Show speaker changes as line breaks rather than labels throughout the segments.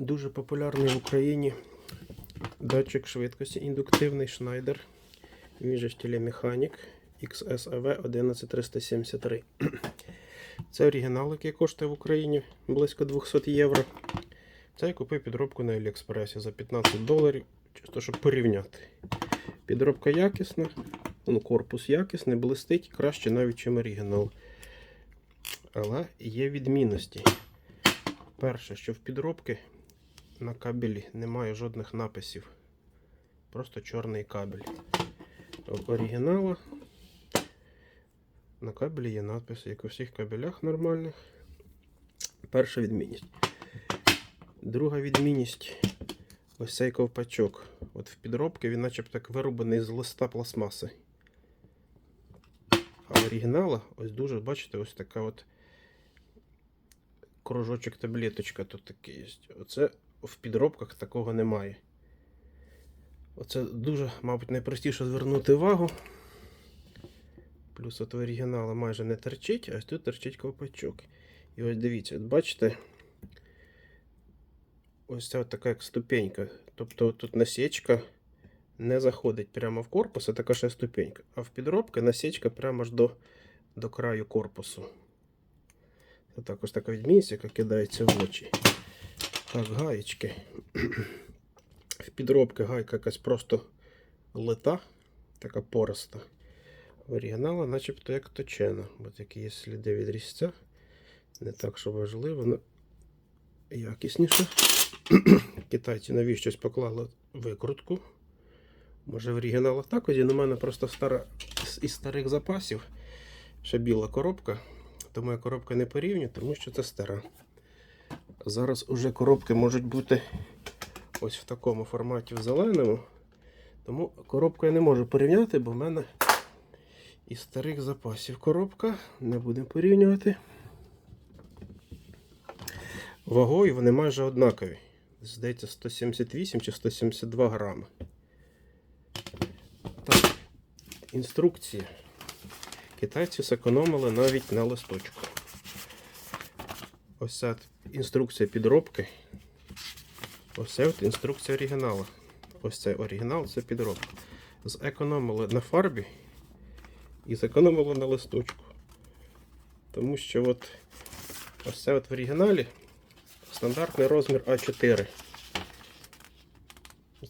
Дуже популярний в Україні датчик швидкості індуктивний Schneider. Він же ж телемеханік XSAV 11373. Це оригінал, який коштує в Україні близько 200 євро. Це я купив підробку на Аліекспресі за 15 доларів, чисто щоб порівняти. Підробка якісна, ну, корпус якісний, блистить краще навіть, ніж оригінал. Але є відмінності. Перше, що в підробки на кабелі немає жодних написів. Просто чорний кабель. Оригінала на кабелі є надписи, як у всіх кабелях нормальних. Перша відмінність. Друга відмінність ось цей ковпачок. От в підробки він начебто так вирубаний з листа пластмаси. А в оригінала ось дуже, бачите, ось така от кружочок таблеточка тут такий є. Оце в підробках такого немає. Оце дуже, мабуть, найпростіше звернути увагу. Плюс от в оригіналі майже не торчить, а ось тут торчить ковпачок. І ось дивіться, от бачите, ось ця от така як ступенька. Тобто тут насічка не заходить прямо в корпус, а така ще ступенька. А в підробки насічка прямо аж до, до краю корпусу. Це також така відмінність, яка кидається в очі. Так, гаєчки. В підробки гайка якась просто лита, така пороста. В оригінала начебто як точена. Бо такі є сліди від різця. Не так, що важливо, але якісніше. Китайці навіщось поклали викрутку. Може в оригіналах так, у мене просто стара із старих запасів. Ще біла коробка. Тому я коробка не порівнюю, тому що це стара. Зараз уже коробки можуть бути ось в такому форматі в зеленому. Тому коробку я не можу порівняти, бо в мене із старих запасів коробка. Не будемо порівнювати. Вагою вони майже однакові. Здається, 178 чи 172 грами. Так, інструкція. Китайці зекономили навіть на листочку. Ось ця інструкція підробки. Ось от інструкція оригіналу. Ось це оригінал, це підробка. Зекономили на фарбі і зекономили на листочку. Тому що от ось це от в оригіналі стандартний розмір А4.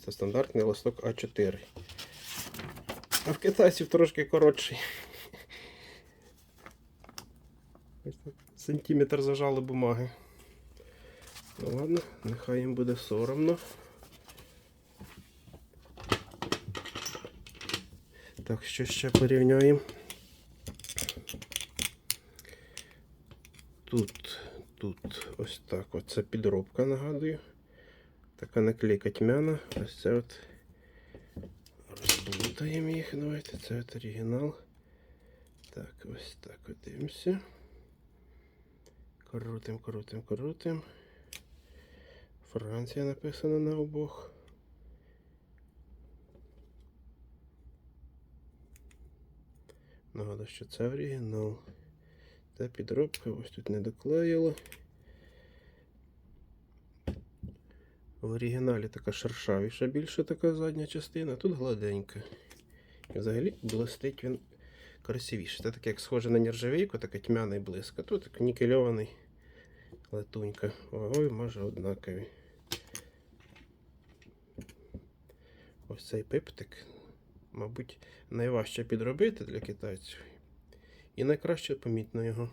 Це стандартний листок А4. А в китайців трошки коротший. Сантиметр зажали бумаги. Ну ладно, нехай їм буде соромно. Так, що ще порівняємо? Тут, тут ось так. Оце підробка, нагадую. Така наклейка тьмяна. Ось це от. Розплутаємо їх. Давайте. Це от оригінал. Так, ось так от дивимося. Крутим, крутим, крутим. Франція написана на обох. Нагадую, що це оригінал. Та підробка ось тут не доклеїла. В оригіналі така шершавіша більше така задня частина, тут гладенька. І взагалі блистить він красивіше. Це таке, як схоже на нержавійку, таке тьмяний блиск. А тут нікельований латунька. Вагою майже однакові. Ось цей пиптик, мабуть, найважче підробити для китайців. І найкраще помітно його.